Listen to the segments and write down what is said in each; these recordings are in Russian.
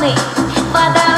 водный водоворот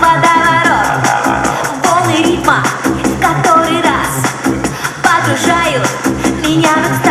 Водоворот Волны ритма, который раз Погружают меня в